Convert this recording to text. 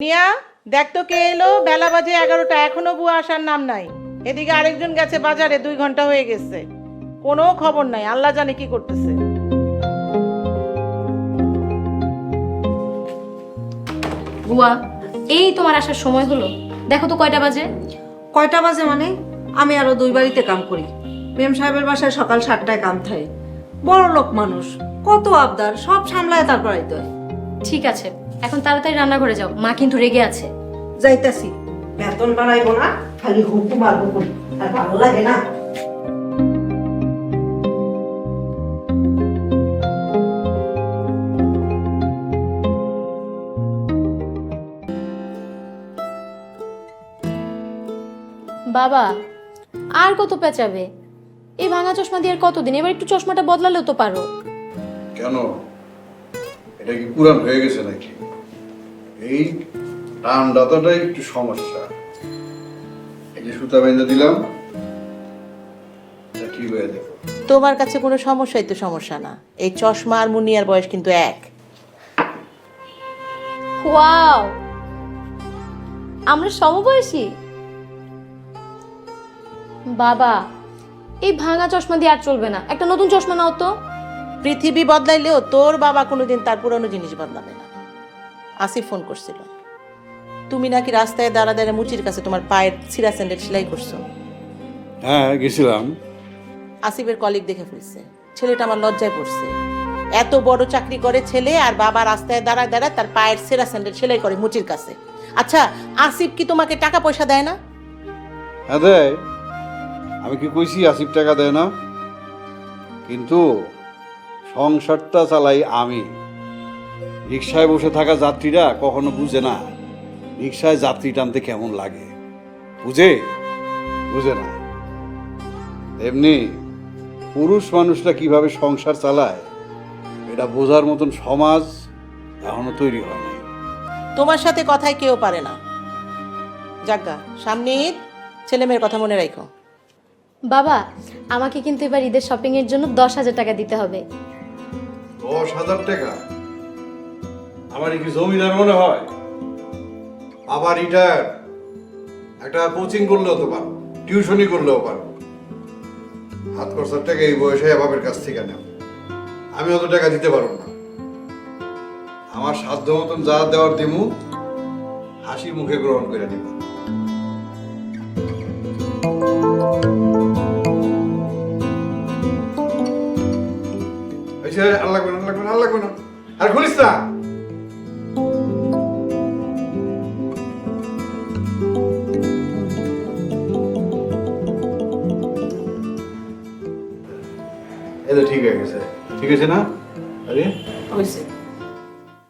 নিয়া দেখ তো কে এলো। বেলা বাজে এগারোটা এখনও বুয়া আসার নাম নাই। এদিকে আরেকজন গেছে বাজারে দুই ঘণ্টা হয়ে গেছে। কোনো খবর নাই আল্লাহ জানে কি করতেছে। বুয়া এই তোমার আসার সময় হলো? দেখো তো কয়টা বাজে? কয়টা বাজে মানে? আমি আরও দুই বাড়িতে কাম করি। মেম সাহেবের বাসায় সকাল সাতটায় কাম থাকে। বড় লোক মানুষ কত আবদার সব সামলায় তারপর আইতে হয়। ঠিক আছে। এখন তাড়াতাড়ি রান্না রান্নাঘরে যাও। মা কিন্তু রেগে আছে। যাইতাছি। বেতন বাড়াইবো না খালি হুকুম আর হুকুম আর ভালো লাগে না? বাবা আর কত পেঁচাবে? এই ভাঙা চশমা দিয়ে আর কতদিন? এবার একটু চশমাটা বদলালেও তো পারো। কেন? এটা কি পুরান হয়ে গেছে নাকি? এই টান দাতাটাই একটু সমস্যা। এই যে সুতা বেঁধে দিলাম ঠিক হয়ে তোমার কাছে কোনো সমস্যাই তো সমস্যা না। এই চশমা আর মুনিয়ার বয়স কিন্তু এক। ওয়াও! আমরা সমবয়সী? বাবা এই ভাঙা চশমা দিয়ে আর চলবে না। একটা নতুন চশমা নাও তো। পৃথিবী বদলাইলেও তোর বাবা কোনোদিন তার পুরনো জিনিস বদলাবে না। আসিফ ফোন করছিল। তুমি নাকি রাস্তায় দাঁড়া দাঁড়া মুচির কাছে তোমার পায়ের ছিঁড়া স্যান্ডেল সেলাই করছ? হ্যাঁ গেছিলাম। আসিফের কলিগ দেখে ফেলছে। ছেলেটা আমার লজ্জায় পড়ছে। এত বড় চাকরি করে ছেলে আর বাবা রাস্তায় দাঁড়ায় দাঁড়ায় তার পায়ের সেরা স্যান্ডেল সেলাই করে মুচির কাছে। আচ্ছা আসিফ কি তোমাকে টাকা পয়সা দেয় না? হ্যাঁ দেয়। আমি কি কইছি আসিফ টাকা দেয় না? কিন্তু সংসারটা চালাই আমি। রিক্সায় বসে থাকা যাত্রীরা কখনো বুঝে না রিক্সায় যাত্রী টানতে কেমন লাগে। বুঝে? বুঝে না। এমনি পুরুষ মানুষরা কীভাবে সংসার চালায় এটা বোঝার মতন সমাজ এখনও তৈরি হয়নি তোমার সাথে কথায় কেউ পারে না। যাজ্ঞা সামনে ঈদ ছেলে মেয়ের কথা মনে রাখো। বাবা আমাকে কিন্তু এবার ঈদের শপিং এর জন্য দশ হাজার টাকা দিতে হবে। দশ হাজার টাকা? আমার কি জমিদার মনে হয়? আবার রিটায়ার। একটা কোচিং করলেও তো পারো টিউশনি করলেও পারো হাত খরচার টাকা এই বয়সে বাবার কাছ থেকে নেও আমি অত টাকা দিতে পারব না। আমার সাধ্য মতন যা দেওয়ার দিমু হাসি মুখে গ্রহণ করে নিব। আর লাগবে না লাগবে না। আর খুলিস না! এই তো ঠিক হয়ে গেছে। ঠিক আছে না? আরে হয়েছে